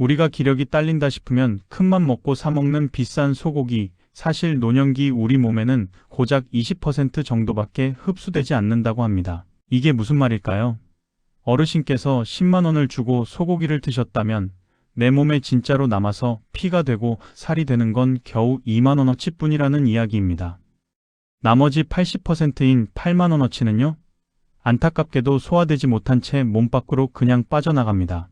우리가 기력이 딸린다 싶으면 큰맘 먹고 사먹는 비싼 소고기, 사실 노년기 우리 몸에는 고작 20% 정도밖에 흡수되지 않는다고 합니다. 이게 무슨 말일까요? 어르신께서 10만 원을 주고 소고기를 드셨다면 내 몸에 진짜로 남아서 피가 되고 살이 되는 건 겨우 2만 원어치 뿐이라는 이야기입니다. 나머지 80%인 8만 원어치는요? 안타깝게도 소화되지 못한 채 몸 밖으로 그냥 빠져나갑니다.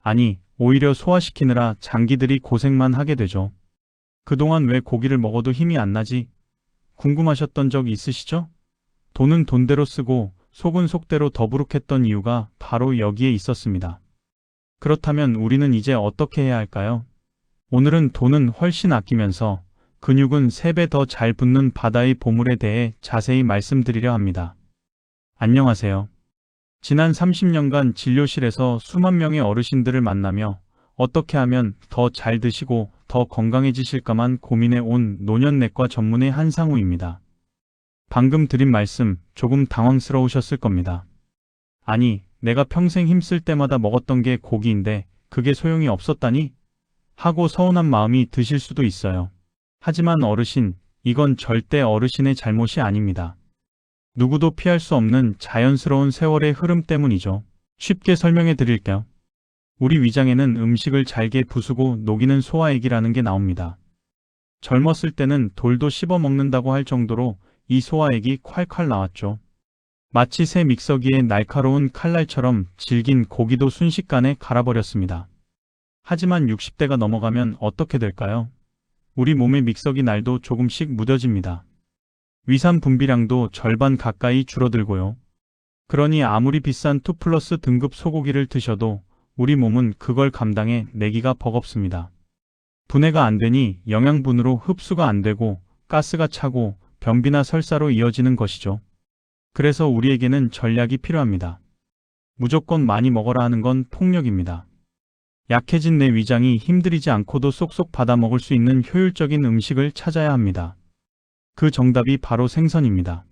아니, 오히려 소화시키느라 장기들이 고생만 하게 되죠. 그동안 왜 고기를 먹어도 힘이 안 나지? 궁금하셨던 적 있으시죠? 돈은 돈대로 쓰고 속은 속대로 더부룩했던 이유가 바로 여기에 있었습니다. 그렇다면 우리는 이제 어떻게 해야 할까요? 오늘은 돈은 훨씬 아끼면서 근육은 3배 더 잘 붙는 바다의 보물에 대해 자세히 말씀드리려 합니다. 안녕하세요. 지난 30년간 진료실에서 수만 명의 어르신들을 만나며 어떻게 하면 더 잘 드시고 더 건강해지실까만 고민해 온 노년내과 전문의 한상우입니다. 방금 드린 말씀 조금 당황스러우셨을 겁니다. 아니, 내가 평생 힘쓸 때마다 먹었던 게 고기인데 그게 소용이 없었다니? 하고 서운한 마음이 드실 수도 있어요. 하지만 어르신, 이건 절대 어르신의 잘못이 아닙니다. 누구도 피할 수 없는 자연스러운 세월의 흐름 때문이죠. 쉽게 설명해 드릴게요. 우리 위장에는 음식을 잘게 부수고 녹이는 소화액이라는 게 나옵니다. 젊었을 때는 돌도 씹어 먹는다고 할 정도로 이 소화액이 콸콸 나왔죠. 마치 새 믹서기에 날카로운 칼날처럼 질긴 고기도 순식간에 갈아버렸습니다. 하지만 60대가 넘어가면 어떻게 될까요? 우리 몸의 믹서기 날도 조금씩 무뎌집니다. 위산 분비량도 절반 가까이 줄어들고요. 그러니 아무리 비싼 2 플러스 등급 소고기를 드셔도 우리 몸은 그걸 감당해 내기가 버겁습니다. 분해가 안 되니 영양분으로 흡수가 안 되고 가스가 차고 변비나 설사로 이어지는 것이죠. 그래서 우리에게는 전략이 필요합니다. 무조건 많이 먹어라 하는 건 폭력입니다. 약해진 내 위장이 힘들이지 않고도 쏙쏙 받아 먹을 수 있는 효율적인 음식을 찾아야 합니다. 그 정답이 바로 생선입니다.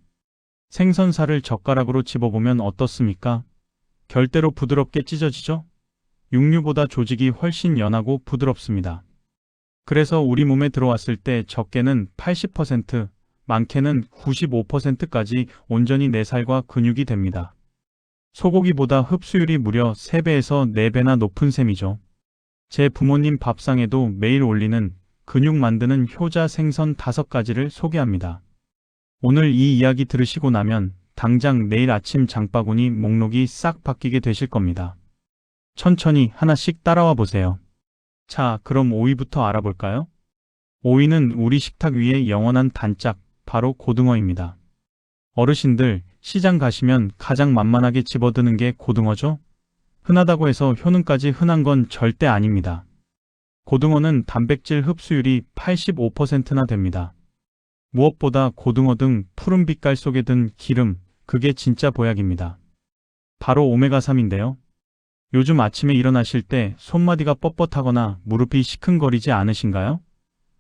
생선살을 젓가락으로 집어보면 어떻습니까? 결대로 부드럽게 찢어지죠? 육류보다 조직이 훨씬 연하고 부드럽습니다. 그래서 우리 몸에 들어왔을 때 적게는 80%, 많게는 95%까지 온전히 내 살과 근육이 됩니다. 소고기보다 흡수율이 무려 3배에서 4배나 높은 셈이죠. 제 부모님 밥상에도 매일 올리는 근육 만드는 효자 생선 5가지를 소개합니다. 오늘 이 이야기 들으시고 나면 당장 내일 아침 장바구니 목록이 싹 바뀌게 되실 겁니다. 천천히 하나씩 따라와 보세요. 자, 그럼 오이부터 알아볼까요? 오이는 우리 식탁 위에 영원한 단짝, 바로 고등어입니다. 어르신들, 시장 가시면 가장 만만하게 집어드는 게 고등어죠? 흔하다고 해서 효능까지 흔한 건 절대 아닙니다. 고등어는 단백질 흡수율이 85%나 됩니다. 무엇보다 고등어 등 푸른 빛깔 속에 든 기름, 그게 진짜 보약입니다. 바로 오메가3인데요. 요즘 아침에 일어나실 때 손마디가 뻣뻣하거나 무릎이 시큰거리지 않으신가요?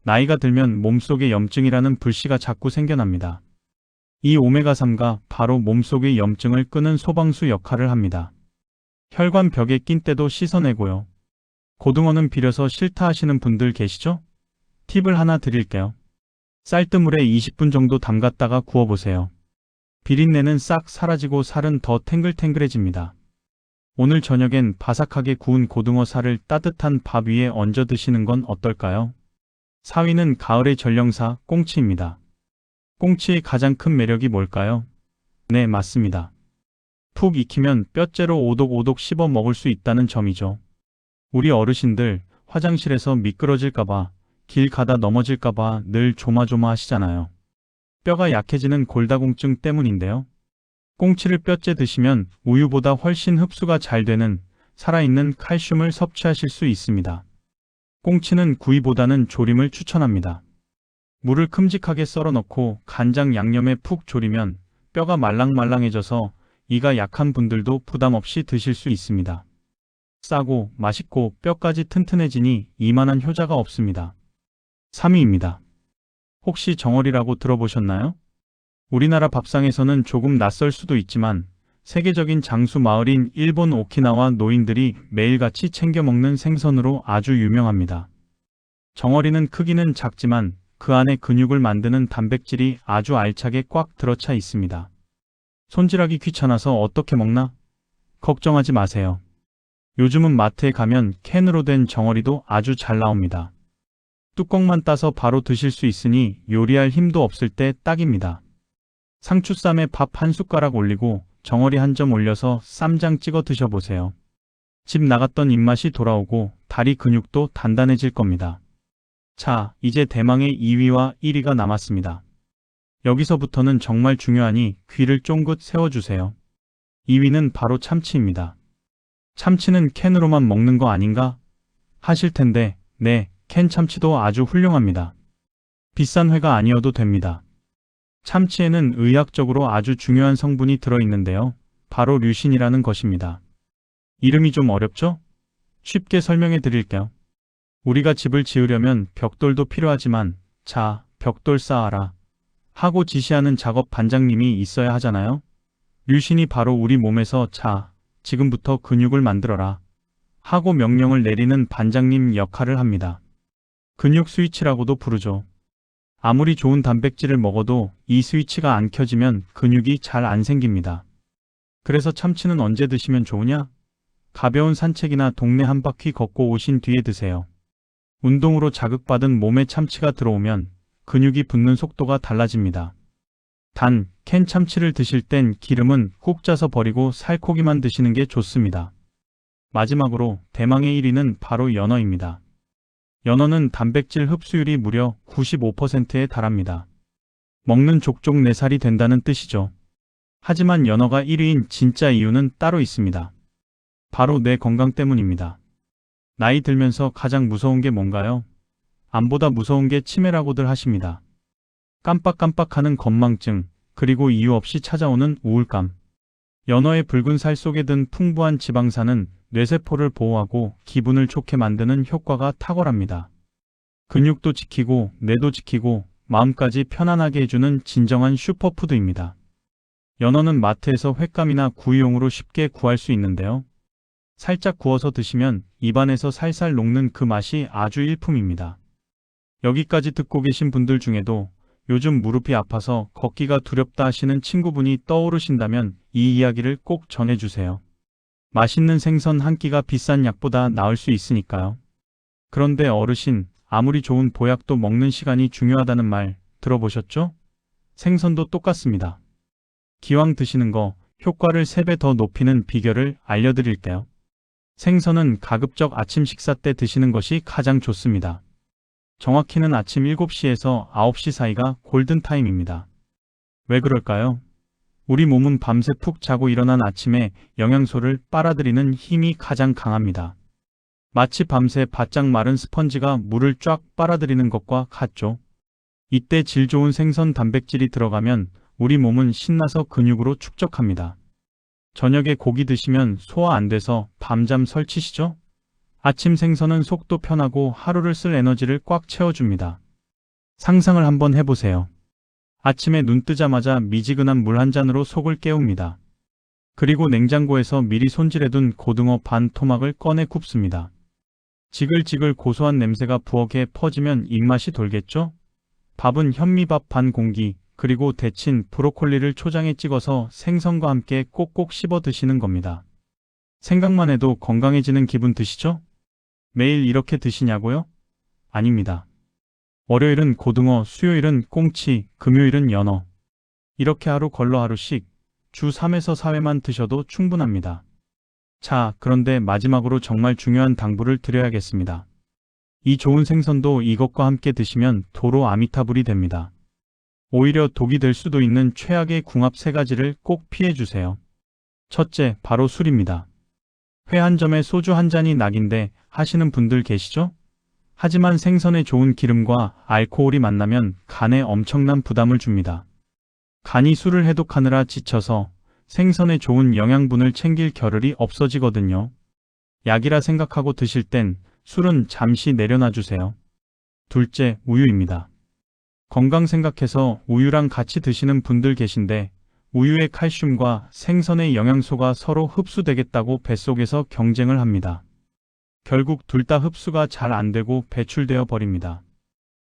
나이가 들면 몸속에 염증이라는 불씨가 자꾸 생겨납니다. 이 오메가3가 바로 몸속의 염증을 끄는 소방수 역할을 합니다. 혈관 벽에 낀 때도 씻어내고요. 고등어는 비려서 싫다 하시는 분들 계시죠? 팁을 하나 드릴게요. 쌀뜨물에 20분 정도 담갔다가 구워보세요. 비린내는 싹 사라지고 살은 더 탱글탱글해집니다. 오늘 저녁엔 바삭하게 구운 고등어 살을 따뜻한 밥 위에 얹어 드시는 건 어떨까요? 4위는 가을의 전령사 꽁치입니다. 꽁치의 가장 큰 매력이 뭘까요? 네, 맞습니다. 푹 익히면 뼈째로 오독오독 씹어 먹을 수 있다는 점이죠. 우리 어르신들 화장실에서 미끄러질까봐, 길 가다 넘어질까봐 늘 조마조마 하시잖아요. 뼈가 약해지는 골다공증 때문인데요. 꽁치를 뼈째 드시면 우유보다 훨씬 흡수가 잘 되는 살아있는 칼슘을 섭취하실 수 있습니다. 꽁치는 구이보다는 조림을 추천합니다. 물을 큼직하게 썰어 넣고 간장 양념에 푹 졸이면 뼈가 말랑말랑해져서 이가 약한 분들도 부담 없이 드실 수 있습니다. 싸고 맛있고 뼈까지 튼튼해지니 이만한 효자가 없습니다. 3위입니다. 혹시 정어리라고 들어보셨나요? 우리나라 밥상에서는 조금 낯설 수도 있지만 세계적인 장수 마을인 일본 오키나와 노인들이 매일같이 챙겨 먹는 생선으로 아주 유명합니다. 정어리는 크기는 작지만 그 안에 근육을 만드는 단백질이 아주 알차게 꽉 들어차 있습니다. 손질하기 귀찮아서 어떻게 먹나? 걱정하지 마세요. 요즘은 마트에 가면 캔으로 된 정어리도 아주 잘 나옵니다. 뚜껑만 따서 바로 드실 수 있으니 요리할 힘도 없을 때 딱입니다. 상추쌈에 밥 한 숟가락 올리고 정어리 한 점 올려서 쌈장 찍어 드셔보세요. 집 나갔던 입맛이 돌아오고 다리 근육도 단단해질 겁니다. 자, 이제 대망의 2위와 1위가 남았습니다. 여기서부터는 정말 중요하니 귀를 쫑긋 세워주세요. 2위는 바로 참치입니다. 참치는 캔으로만 먹는 거 아닌가? 하실 텐데, 네, 캔 참치도 아주 훌륭합니다. 비싼 회가 아니어도 됩니다. 참치에는 의학적으로 아주 중요한 성분이 들어있는데요. 바로 류신이라는 것입니다. 이름이 좀 어렵죠? 쉽게 설명해 드릴게요. 우리가 집을 지으려면 벽돌도 필요하지만, 자, 벽돌 쌓아라. 하고 지시하는 작업 반장님이 있어야 하잖아요. 류신이 바로 우리 몸에서 자, 지금부터 근육을 만들어라. 하고 명령을 내리는 반장님 역할을 합니다. 근육 스위치라고도 부르죠. 아무리 좋은 단백질을 먹어도 이 스위치가 안 켜지면 근육이 잘 안 생깁니다. 그래서 참치는 언제 드시면 좋으냐? 가벼운 산책이나 동네 한 바퀴 걷고 오신 뒤에 드세요. 운동으로 자극받은 몸에 참치가 들어오면 근육이 붙는 속도가 달라집니다. 단, 캔 참치를 드실 땐 기름은 꾹 짜서 버리고 살코기만 드시는 게 좋습니다. 마지막으로 대망의 1위는 바로 연어입니다. 연어는 단백질 흡수율이 무려 95%에 달합니다. 먹는 족족 내살이 된다는 뜻이죠. 하지만 연어가 1위인 진짜 이유는 따로 있습니다. 바로 내 건강 때문입니다. 나이 들면서 가장 무서운 게 뭔가요? 암보다 무서운 게 치매라고들 하십니다. 깜빡깜빡하는 건망증, 그리고 이유 없이 찾아오는 우울감. 연어의 붉은 살 속에 든 풍부한 지방산은 뇌세포를 보호하고 기분을 좋게 만드는 효과가 탁월합니다. 근육도 지키고 뇌도 지키고 마음까지 편안하게 해주는 진정한 슈퍼푸드입니다. 연어는 마트에서 횟감이나 구이용으로 쉽게 구할 수 있는데요. 살짝 구워서 드시면 입안에서 살살 녹는 그 맛이 아주 일품입니다. 여기까지 듣고 계신 분들 중에도 요즘 무릎이 아파서 걷기가 두렵다 하시는 친구분이 떠오르신다면 이 이야기를 꼭 전해주세요. 맛있는 생선 한 끼가 비싼 약보다 나을 수 있으니까요. 그런데 어르신, 아무리 좋은 보약도 먹는 시간이 중요하다는 말 들어보셨죠? 생선도 똑같습니다. 기왕 드시는 거 효과를 3배 더 높이는 비결을 알려드릴게요. 생선은 가급적 아침 식사 때 드시는 것이 가장 좋습니다. 정확히는 아침 7시에서 9시 사이가 골든타임입니다. 왜 그럴까요? 우리 몸은 밤새 푹 자고 일어난 아침에 영양소를 빨아들이는 힘이 가장 강합니다. 마치 밤새 바짝 마른 스펀지가 물을 쫙 빨아들이는 것과 같죠. 이때 질 좋은 생선 단백질이 들어가면 우리 몸은 신나서 근육으로 축적합니다. 저녁에 고기 드시면 소화 안 돼서 밤잠 설치시죠? 아침 생선은 속도 편하고 하루를 쓸 에너지를 꽉 채워줍니다. 상상을 한번 해보세요. 아침에 눈 뜨자마자 미지근한 물 한 잔으로 속을 깨웁니다. 그리고 냉장고에서 미리 손질해둔 고등어 반 토막을 꺼내 굽습니다. 지글지글 고소한 냄새가 부엌에 퍼지면 입맛이 돌겠죠? 밥은 현미밥 반 공기, 그리고 데친 브로콜리를 초장에 찍어서 생선과 함께 꼭꼭 씹어 드시는 겁니다. 생각만 해도 건강해지는 기분 드시죠? 매일 이렇게 드시냐고요? 아닙니다. 월요일은 고등어, 수요일은 꽁치, 금요일은 연어. 이렇게 하루 걸러 하루씩 주 3에서 4회만 드셔도 충분합니다. 자, 그런데 마지막으로 정말 중요한 당부를 드려야겠습니다. 이 좋은 생선도 이것과 함께 드시면 도로 아미타불이 됩니다. 오히려 독이 될 수도 있는 최악의 궁합 세 가지를 꼭 피해 주세요. 첫째, 바로 술입니다. 회 한 점에 소주 한 잔이 낙인데 하시는 분들 계시죠? 하지만 생선의 좋은 기름과 알코올이 만나면 간에 엄청난 부담을 줍니다. 간이 술을 해독하느라 지쳐서 생선의 좋은 영양분을 챙길 겨를이 없어지거든요. 약이라 생각하고 드실 땐 술은 잠시 내려놔 주세요. 둘째, 우유입니다. 건강 생각해서 우유랑 같이 드시는 분들 계신데 우유의 칼슘과 생선의 영양소가 서로 흡수되겠다고 뱃속에서 경쟁을 합니다. 결국 둘 다 흡수가 잘 안 되고 배출되어 버립니다.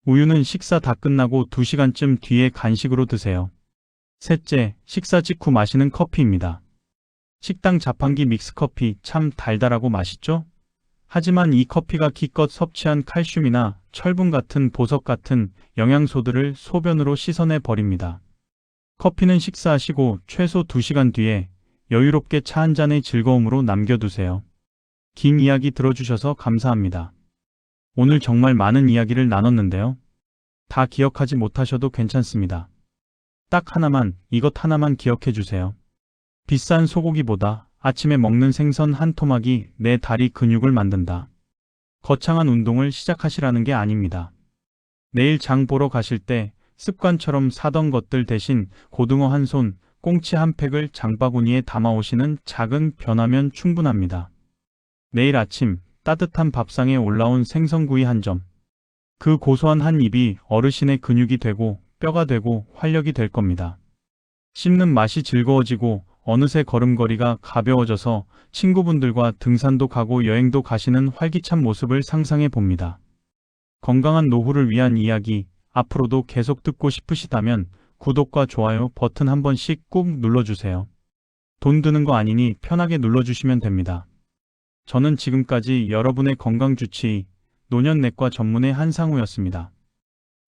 우유는 식사 다 끝나고 2시간쯤 뒤에 간식으로 드세요. 셋째, 식사 직후 마시는 커피입니다. 식당 자판기 믹스커피 참 달달하고 맛있죠? 하지만 이 커피가 기껏 섭취한 칼슘이나 철분 같은 보석 같은 영양소들을 소변으로 씻어내 버립니다. 커피는 식사하시고 최소 2시간 뒤에 여유롭게 차 한 잔의 즐거움으로 남겨두세요. 긴 이야기 들어주셔서 감사합니다. 오늘 정말 많은 이야기를 나눴는데요. 다 기억하지 못하셔도 괜찮습니다. 딱 하나만, 이것 하나만 기억해 주세요. 비싼 소고기보다 아침에 먹는 생선 한 토막이 내 다리 근육을 만든다. 거창한 운동을 시작하시라는 게 아닙니다. 내일 장 보러 가실 때 습관처럼 사던 것들 대신 고등어 한 손, 꽁치 한 팩을 장바구니에 담아오시는 작은 변화면 충분합니다. 내일 아침 따뜻한 밥상에 올라온 생선구이 한 점. 그 고소한 한 입이 어르신의 근육이 되고 뼈가 되고 활력이 될 겁니다. 씹는 맛이 즐거워지고 어느새 걸음걸이가 가벼워져서 친구분들과 등산도 가고 여행도 가시는 활기찬 모습을 상상해 봅니다. 건강한 노후를 위한 이야기 앞으로도 계속 듣고 싶으시다면 구독과 좋아요 버튼 한 번씩 꾹 눌러주세요. 돈 드는 거 아니니 편하게 눌러주시면 됩니다. 저는 지금까지 여러분의 건강주치의 노년내과 전문의 한상우였습니다.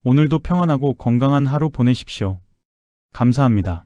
오늘도 평안하고 건강한 하루 보내십시오. 감사합니다.